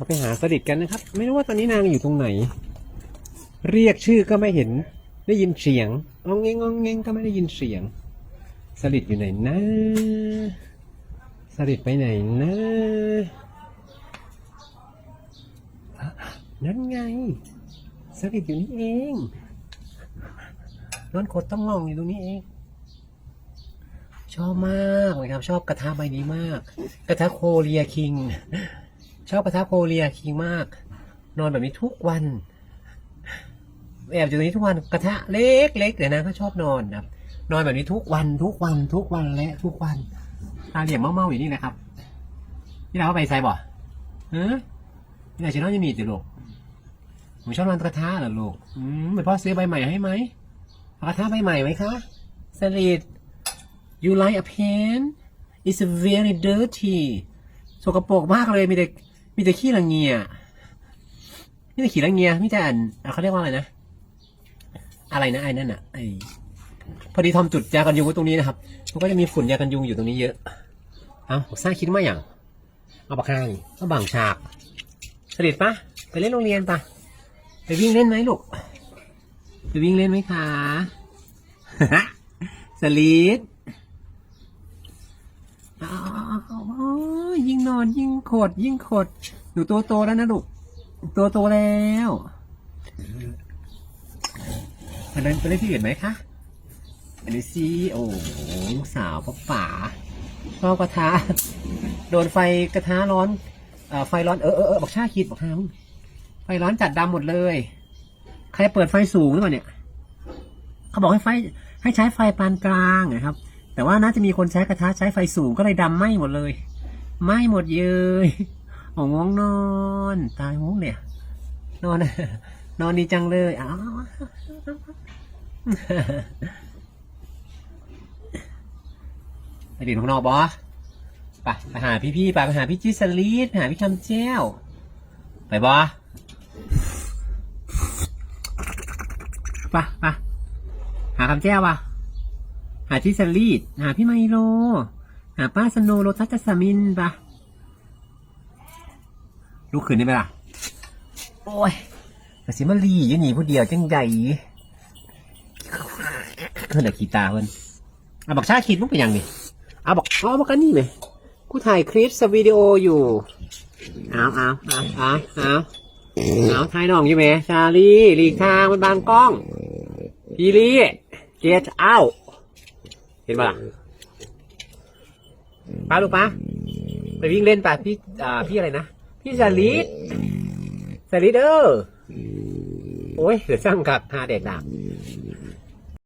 เราไปหาสลิดกันนะครับ ไม่รู้ว่าตอนนี้นางอยู่ตรงไหน เรียกชื่อก็ไม่เห็นได้ยินเสียงงองเงงงองเงงก็ไม่ได้ยินเสียงสลิดอยู่ไหนนะสลิดไปไหนนะนั่นไงสลิดอยู่นี่เองนอนขดต้องงองอยู่ตรงนี้เอง ชอบมากเลยครับ ชอบกระทะใบนี้มาก กระทะโคเรียคิง ชอบกระทะโคเรียคิงมาก นอนแบบนี้ทุกวัน แอบอยู่ตรงนี้ทุกวันกระทะเล็กเล็กเดี๋ยวนะก็ชอบนอนครับ นอนแบบนี้ทุกวันทุกวันทุกวันและทุกวันตาเหลี่ยมเมาๆอยู่นี่นะครับนี่เราเข้าไปใส่บ่ฮะนี่ไหนชิโน่จะมีจิลูกผมชอบนอนกระทะเหรอลูก อืมเหมือนพ่อซื้อใบใหม่ให้ไหมกระทะใบใหม่ไหมคะสลิด you like a pen it's very dirty สกปรกมากเลยมีแต่ มีแต่ขี้ระเงียมีแต่ขี้ระเงียมีแต่อันเขาเรียกว่าอะไรนะ อะไรนะไอ้นั่นอะไอพอดีทอมจุดยากันยุงไว้ตรงนี้นะครับ มันก็จะมีฝุ่นยากันยุงอยู่ตรงนี้เยอะ เอาสร้างคิดมาอย่าง เอาปากกานี่เอาบ่างฉากสลิดปะไปเล่นโรงเรียนปะไปวิ่งเล่นไหมลูก ไปวิ่งเล่นไหมคะ สลิดอ้าวยิ่ งนอนยิ่งขด ยิ่งขด หนูตัวโตแล้วนะลูก ตัวโตแล้วไปเล่นไปเล่นที่อื่นไหมคะ อันนี้ซีโอ้ลูกสาวป้าป๋าชอบกระทะโดนไฟกระทะร้อนเอ่อไฟร้อนเออเออเออบอกชาคิดบอกทางไฟร้อนจัดดำหมดเลย ใครเปิดไฟสูงหรือเปล่าเนี่ย เขาบอกให้ไฟให้ใช้ไฟปานกลางนะครับ แต่ว่าน่าจะมีคนใช้กระทะใช้ไฟสูงก็เลยดำไหม้หมดเลย ไม้หมดเยยโอ้ง่งนอน ตายง่งเนี่ย นอน นอนดีจังเลยอ้าวไปดื่มข้างนอกบอสไปไปหาพี่ๆไปไปหาพี่จิสลีดไปหาพี่คำแจ้วไปบอสไปไปหาคำแจ้วปะหาจิสลีดหาพี่ไมโล หาป้าสโนโรทัสสมินปะลุกขึ้นได้ไหมล่ะ โอ้ยแต่สิมาลีอยู่นี่ผู้เดียวจังใหญ่เพิ่นอะขีตาเพิ่นเอาบักชาคิดมุกเป็นหยังนี่เอาบอกเอาบอกกันนี่ไหมกูถ่ายคลิปสวิดีโออยู่เอาเอาเอาเอาเอาเอาถ่ายน้องอยู่ไหมชาลีหลีกทางมันบางกล้องพีรีเกตเอาเห็นปะล่ะ ป้าลูกป้าไปวิ่งเล่นป่ะพี่อ่าพี่อะไรนะพี่สลิดสลิดเออโอ้ยเดี๋ยวช่างกับหาเด็ดดาบ